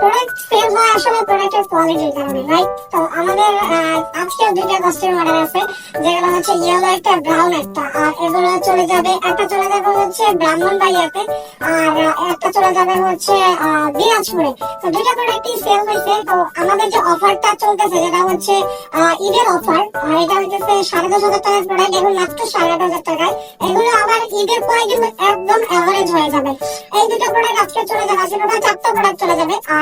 Product sell হয় আসলে প্রোডাক্টের কোয়ালিটির কারণে রাইট তো আমাদের আজকে দুইটা কাস্টমার অর্ডার আছে, যেগুলো হচ্ছে ইয়েলো একটা ব্রাউন একটা, আর এগুলো চলে যাবে, একটা চলে যাবে হচ্ছে ব্রাহ্মণবাড়িয়াতে, আর একটা চলে যাবে হচ্ছে দিনাজপুরে। তো দুইটা প্রোডাক্টই সেল হয়েছে, তো আমাদের যে অফারটা চলতেছে, যেটা হচ্ছে ঈদের অফার এটা হইতেছে সাড়ে দশ হাজার টাকার প্রোডাক্ট এখন মাত্র সাড়ে আট হাজার টাকায়। এগুলো আবার ঈদের পরে কিন্তু একদম অ্যাভারেজ হয়ে যাবে। এই দুটো প্রোডাক্ট আজকে চলে যাবে, আজকে টোটাল চারটা প্রোডাক্ট চলে যাবে, আর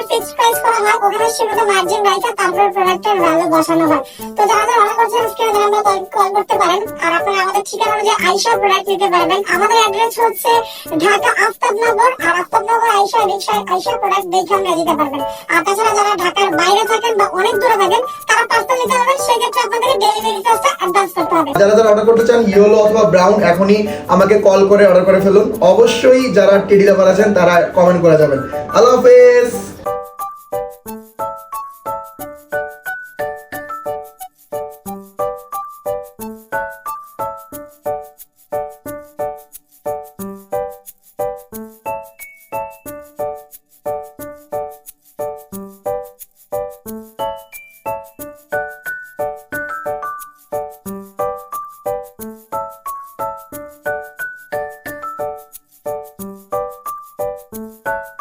প্রোডাক্টের প্রাইস করা হয়, ওখানে সীমিত মার্জিন রাখা তারপরে প্রোডাক্টের ভ্যালু বসানো হয়। তো অর্ডার করছেন কল করতে পারেন। আর আপনারা আমাদের ঠিকানা অনুযায়ী আইসা প্রোডাক্ট নিতে পারবেন। আমাদের অ্যাড্রেস হচ্ছে ঢাকা আফতাবনগর আর আফতাবনগর আইসা আইসা প্রোডাক্ট দেখে আমরা দিতে পারবেন। আর তাছাড়া যারা ঢাকার বাইরে থাকেন বা অনেক দূরে থাকেন, তারা পাঁচটা নিতে পারবেন। সেক্ষেত্রে আপনাদের ডেলিভারি চার্জটা অ্যাডভান্স করতে হবে। যারা যারা অর্ডার করতে চান ইয়েলো অথবা ব্রাউন এখনই আমাকে কল করে অর্ডার করে ফেলুন। অবশ্যই যারা টেডি লাভার আছেন, তারা কমেন্ট করে যাবেন। আল্লাহ হাফেজ! you